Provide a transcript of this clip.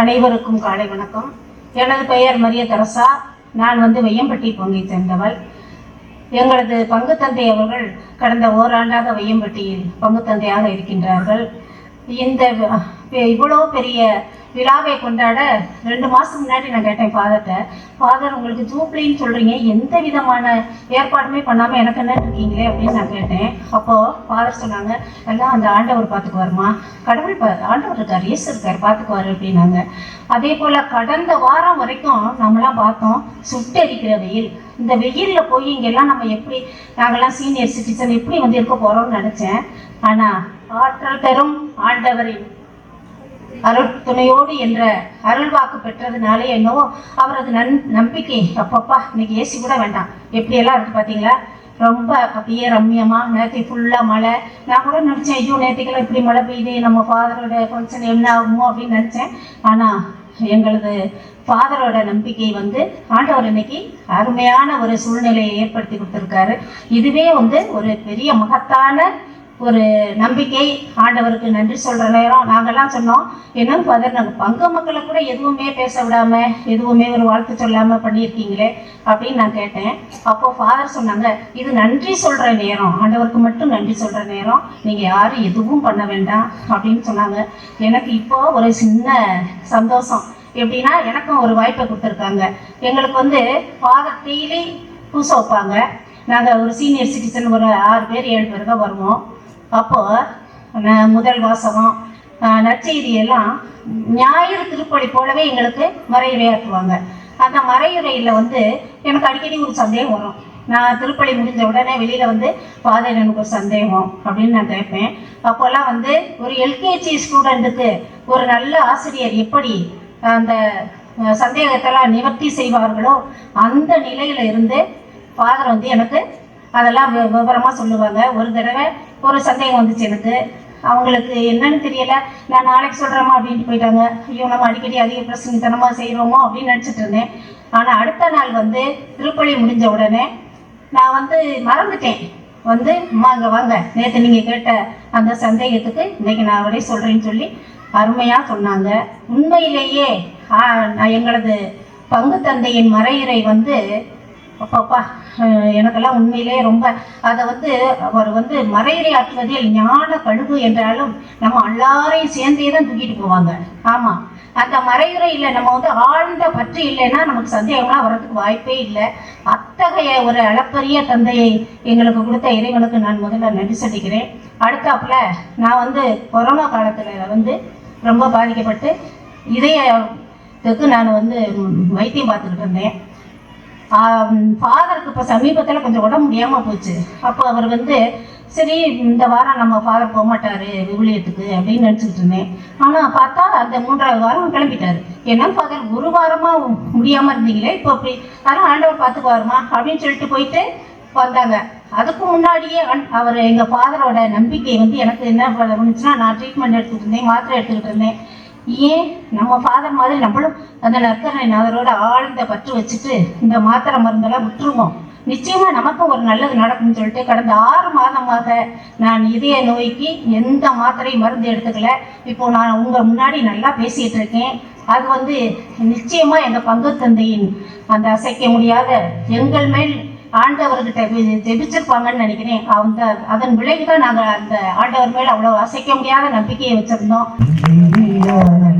அனைவருக்கும் காலை வணக்கம். எனது பெயர் மரிய தெரசா. நான் வந்து வையம்பட்டி பங்கை சேர்ந்தவள். எங்களது பங்கு தந்தை அவர்கள் கடந்த ஓராண்டாக வையம்பட்டியில் பங்கு தந்தையாக இருக்கின்றார்கள். இந்த இவ்வளோ பெரிய விழாவை கொண்டாட ரெண்டு மாதம் முன்னாடி நான் கேட்டேன் ஃபாதர்கிட்ட ஃபாதர் உங்களுக்கு ஜூப்ளின்னு சொல்கிறீங்க எந்த விதமான ஏற்பாடுமே பண்ணாமல் எனக்கு என்ன இருக்கீங்களே? அப்படின்னு நான் கேட்டேன். அப்போது ஃபாதர் சொன்னாங்க எல்லாம் அந்த ஆண்டவர் பார்த்துக்குவாருமா கடவுள் பா ஆண்டவர் இருக்கார். இயேசு இருக்கார். பார்த்துக்குவாரு அப்படின்னாங்க. அதே போல் கடந்த வாரம் வரைக்கும் நம்மலாம் பார்த்தோம் சுட்டரிக்கிற வெயில். இந்த வெயிலில் போய் இங்கெல்லாம் நம்ம எப்படி நாங்கள்லாம் சீனியர் சிட்டிசன் எப்படி வந்து இருக்க போகிறோம்னு நினச்சேன். ஆனால் ஆற்றல் பெறும் ஆண்டவரின் அருட்துணையோடு என்ற அருள்வாக்கு பெற்றதுனாலே என்னவோ அவரது நன் நம்பிக்கை அப்பப்பா இன்னைக்கு ஏசி கூட வேண்டாம். எப்படியெல்லாம் இருக்கு பார்த்தீங்களா ரொம்ப அப்படியே ரம்மியமா நேற்று ஃபுல்லாக மழை. நான் கூட நினச்சேன் ஐயோ நேற்றுக்கெல்லாம் இப்படி மழை பெய்யுது நம்ம ஃபாதரோட ஃபங்க்ஷன் என்ன ஆகுமோ அப்படின்னு நினச்சேன். ஆனால் எங்களது ஃபாதரோட நம்பிக்கை வந்து ஆண்டவர் இன்னைக்கு அருமையான ஒரு சூழ்நிலையை ஏற்படுத்தி கொடுத்துருக்காரு. இதுவே வந்து ஒரு பெரிய மகத்தான ஒரு நம்பிக்கை ஆண்டவருக்கு நன்றி சொல்ற நேரம். நாங்கெல்லாம் சொன்னோம் என்ன ஃபாதர் நாங்கள் பங்கு மக்களை கூட எதுவுமே பேச விடாம எதுவுமே ஒரு வாழ்த்து சொல்லாம பண்ணியிருக்கீங்களே அப்படின்னு நான் கேட்டேன். அப்போ ஃபாதர் சொன்னாங்க இது நன்றி சொல்ற நேரம். ஆண்டவருக்கு மட்டும் நன்றி சொல்ற நேரம். நீங்க யாரும் எதுவும் பண்ண வேண்டாம் அப்படின்னு சொன்னாங்க. எனக்கு இப்போ ஒரு சின்ன சந்தோஷம். எப்படின்னா எனக்கும் ஒரு வாய்ப்பை கொடுத்துருக்காங்க. எங்களுக்கு வந்து ஃபாதர் டெய்லி பூச வைப்பாங்க நாங்கள் ஒரு சீனியர் சிட்டிசன் ஒரு ஆறு பேர் ஏழு பேர் தான் வருவோம். அப்போ முதல் வாசகம் நற்செய்தி எல்லாம் ஞாயிறு திருப்பலி போலவே எங்களுக்கு மறையுரையாற்றுவாங்க அந்த மறையுரையில் வந்து எனக்கு அடிக்கடி ஒரு சந்தேகம் வரும். நான் திருப்பலி முடிஞ்ச உடனே வெளியில் வந்து ஃபாதர் எனக்கு ஒரு சந்தேகம் அப்படின்னு நான் கேட்பேன். அப்போல்லாம் வந்து ஒரு எல்கேஜி ஸ்டூடெண்ட்டுக்கு ஒரு நல்ல ஆசிரியர் எப்படி அந்த சந்தேகத்தெல்லாம் நிவர்த்தி செய்வார்களோ அந்த நிலையில இருந்து ஃபாதர் வந்து எனக்கு அதெல்லாம் வி- விவரமாக சொல்லுவாங்க. ஒரு தடவை ஒரு சந்தேகம் வந்துச்சு எனக்கு. அவங்களுக்கு என்னன்னு தெரியல. நான் நாளைக்கு சொல்றேம்மா அப்படின்ட்டு போயிட்டாங்க. ஐயோ நம்ம அடிக்கடி அதிக பிரசங்கத்தனமா செய்கிறோமோ அப்படின்னு நினச்சிட்டு இருந்தேன். ஆனால் அடுத்த நாள் வந்து திருப்பலி முடிஞ்ச உடனே நான் வந்து மறந்துட்டேன். வந்து அம்மா அங்கே வாங்க. நேற்று நீங்கள் கேட்ட அந்த சந்தேகத்துக்கு இன்னைக்கு நான் அவரே சொல்கிறேன்னு சொல்லி அருமையாக சொன்னாங்க. உண்மையிலேயே நான் எங்களது பங்கு தந்தையின் மறையுறை வந்து அப்பப்பா எனக்கெல்லாம் உண்மையிலேயே ரொம்ப அதை வந்து அவர் வந்து மறையுறை ஆற்றுவதில் ஞான கழுகு என்றாலும் நம்ம எல்லாரையும் சேர்ந்தே தான் தூக்கிட்டு போவாங்க. ஆமா. அந்த மறையுறை இல்லை. நம்ம வந்து ஆழ்ந்த பற்று இல்லைன்னா நமக்கு சந்தேகம்லாம் வர்றதுக்கு வாய்ப்பே இல்லை. அத்தகைய ஒரு அளப்பரிய தந்தையை எங்களுக்கு கொடுத்த இறைவனுக்கு நான் முதல்ல நன்றி சொல்லிக்கிறேன் அடுத்தாப்புல நான் வந்து கொரோனா காலத்தில் வந்து ரொம்ப பாதிக்கப்பட்டு இதயத்துக்கு நான் வந்து வைத்தியம் பார்த்துக்கிட்டு இருந்தேன். ஃபாதருக்கு இப்போ சமீபத்தில் கொஞ்சம் உடம்பு முடியாமல் போச்சு. அப்போ அவர் வந்து சரி இந்த வாரம் நம்ம ஃபாதர் போக மாட்டார் விவிலியத்துக்கு அப்படின்னு நினச்சிக்கிட்டு இருந்தேன். ஆனால் பார்த்தா அந்த மூன்றாவது வாரம் கிளம்பிட்டாரு. ஏன்னா ஃபாதர் ஒரு வாரமாக முடியாமல் இருந்தீங்களே? இப்போ அப்படி யாரும் ஆண்டவர் பார்த்துக்குவாருமா? அப்படின்னு சொல்லிட்டு போயிட்டு வந்தாங்க. அதுக்கு முன்னாடியே அன்- அவர் எங்கள் ஃபாதரோட நம்பிக்கை வந்து எனக்கு என்ன பண்ணுச்சுன்னா நான் ட்ரீட்மெண்ட் எடுத்துகிட்டு இருந்தேன் மாத்திரை எடுத்துக்கிட்டு இருந்தேன். ஏன் நம்ம ஃபாதர் மாதிரி நம்மளும் அந்த நற்கரை நகரோட ஆழ்ந்த பற்று வச்சுட்டு இந்த மாத்திரை மருந்தெல்லாம் விட்டுருவோம். நிச்சயமா நமக்கும் ஒரு நல்லது நடக்கும்னு சொல்லிட்டு கடந்த ஆறு மாதமாக நான் இதய நோய்க்கு எந்த மாத்திரை மருந்து எடுத்துக்கல. இப்போ நான் உங்க முன்னாடி நல்லா பேசிட்டு இருக்கேன். அது வந்து நிச்சயமா எங்க பங்கு தந்தையின் அந்த அசைக்க முடியாத எங்கள் மேல் ஆண்டவர்கிட்ட ஜெபிச்சிருப்பாங்கன்னு நினைக்கிறேன். அந்த அதன் விளைவுதான் நாங்கள் அந்த ஆண்டவர் மேல் அவ்வளவு அசைக்க முடியாத நம்பிக்கையை வச்சிருந்தோம். Lord.